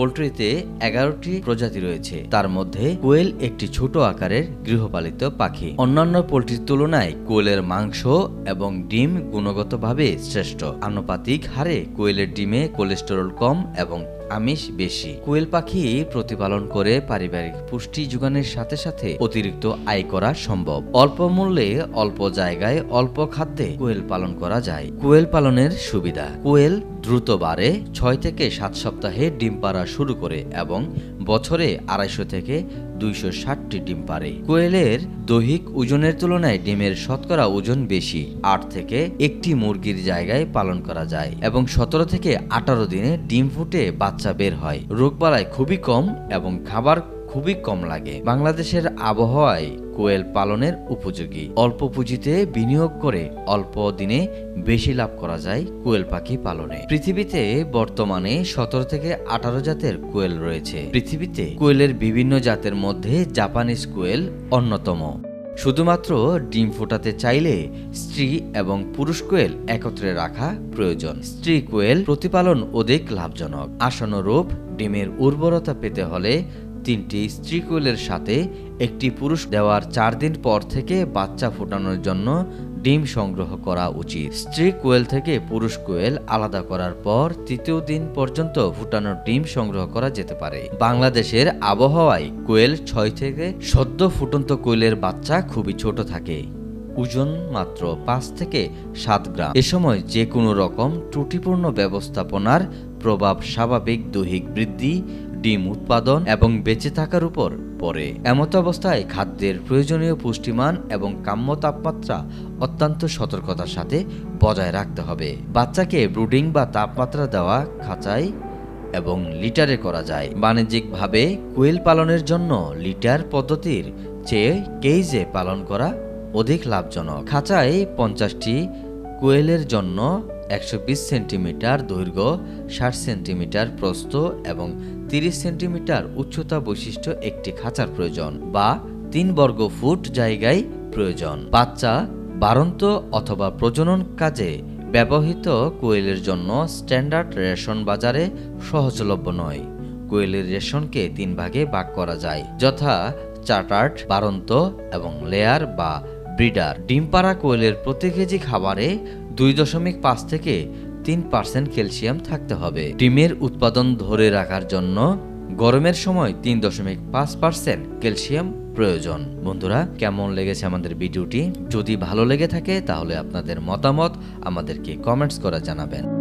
পোলট্রিতে এগারোটি প্রজাতি রয়েছে। তার মধ্যে কোয়েল একটি ছোট আকারের গৃহপালিত পাখি। অন্যান্য পোলট্রির তুলনায় কোয়েলের মাংস এবং ডিম গুণগতভাবে শ্রেষ্ঠ। আনুপাতিক হারে কোয়েলের ডিমে কোলেস্টেরল কম এবং আমিষ বেশি। কোয়েল পাখি প্রতিপালন করে পারিবারিক পুষ্টি যোগানের সাথে সাথে অতিরিক্ত আয় করা সম্ভব। অল্প মূল্যে অল্প জায়গায় অল্প খাদ্যে কোয়েল পালন করা যায়। কোয়েল পালনের সুবিধা, কোয়েল দ্রুত বাড়ে, ছয় থেকে সাত সপ্তাহে ডিম পাড়া শুরু করে এবং বছরে আড়াইশো থেকে দুইশো ষাটটি ডিম পারে। কোয়েলের দৈহিক ওজনের তুলনায় ডিমের শতকরা ওজন বেশি। আট থেকে একটি মুরগির জায়গায় পালন করা যায় এবং সতেরো থেকে আঠারো দিনে ডিম ফুটে বাচ্চা বের হয়। রোগবালাই খুবই কম এবং খাবার খুবই কম লাগে। বাংলাদেশের আবহাওয়ায় কোয়েল পালনের উপযোগী। অল্প পুঁজিতে বিনিয়োগ করে অল্প দিনে বেশি লাভ করা যায় কোয়েল পাখি পালনে। পৃথিবীতে বর্তমানে সতেরো থেকে আঠারো জাতের কোয়েল রয়েছে। পৃথিবীতে কোয়েলের বিভিন্ন জাতের মধ্যে জাপানিজ কোয়েল অন্যতম। শুধুমাত্র ডিম ফোটাতে চাইলে স্ত্রী এবং পুরুষ কোয়েল একত্রে রাখা প্রয়োজন। স্ত্রী কোয়েল প্রতিপালন অধিক লাভজনক। আসন্ন রূপ ডিমের উর্বরতা পেতে হলে তিনটি স্ত্রী কোয়েলের সাথে একটি পুরুষ দেওয়ার চার দিন পর থেকে বাচ্চা ফোটানোর জন্য ডিম সংগ্রহ করা উচিত। স্ত্রী কোয়েল থেকে পুরুষ কোয়েল আলাদা করার পর তৃতীয় দিন পর্যন্ত ফুটানোর ডিম সংগ্রহ করা যেতে পারে। বাংলাদেশের আবহাওয়ায় কোয়েল ছয় থেকে সদ্য ফুটন্ত কোয়েলের বাচ্চা খুবই ছোট থাকে। ওজন মাত্র পাঁচ থেকে সাত গ্রাম। এ সময় যে কোনো রকম ত্রুটিপূর্ণ ব্যবস্থাপনার প্রভাব স্বাভাবিক দৈহিক বৃদ্ধি ডিম উৎপাদন এবং বেঁচে থাকার উপর পড়ে। এমত অবস্থায় খাদ্যের প্রয়োজনীয় পুষ্টিমান এবং কাম্য তাপমাত্রা অত্যন্ত সতর্কতার সাথে বজায় রাখতে হবে। বাচ্চাকে ব্রুডিং বা তাপমাত্রা দেওয়া খাঁচায় এবং লিটারে করা যায়। বাণিজ্যিকভাবে কোয়েল পালনের জন্য লিটার পদ্ধতির চেয়ে কেইজে পালন করা অধিক লাভজনক। খাঁচায় পঞ্চাশটি কোয়েলের জন্য একশো বিশ সেন্টিমিটার দৈর্ঘ্য, ষাট সেন্টিমিটার প্রস্থ এবং তিরিশ সেন্টিমিটার উচ্চতা বৈশিষ্ট্য একটি খাঁচার প্রয়োজন বা তিন বর্গ ফুট জায়গায় প্রয়োজন। বাচ্চা বারন্ত অথবা প্রজনন কাজে ব্যবহৃত কোয়েলের জন্য স্ট্যান্ডার্ড রেশন বাজারে সহজলভ্য নয়। কোয়েলের রেশনকে তিন ভাগে ভাগ করা যায়। যথা চার্টার্ড বারন্ত এবং লেয়ার বা ব্রিডার। ডিম পাড়া কোয়েলের প্রতি কেজি খাবারে দুই দশমিক পাঁচ থেকে তিন পার্সেন্ট ক্যালসিয়াম থাকতে হবে। ডিমের উৎপাদন ধরে রাখার জন্য গরমের সময় তিন দশমিক পাঁচ পার্সেন্ট ক্যালসিয়াম প্রয়োজন। বন্ধুরা, কেমন লেগেছে আমাদের ভিডিওটি? যদি ভালো লেগে থাকে তাহলে আপনাদের মতামত আমাদেরকে কমেন্টস করে জানাবেন।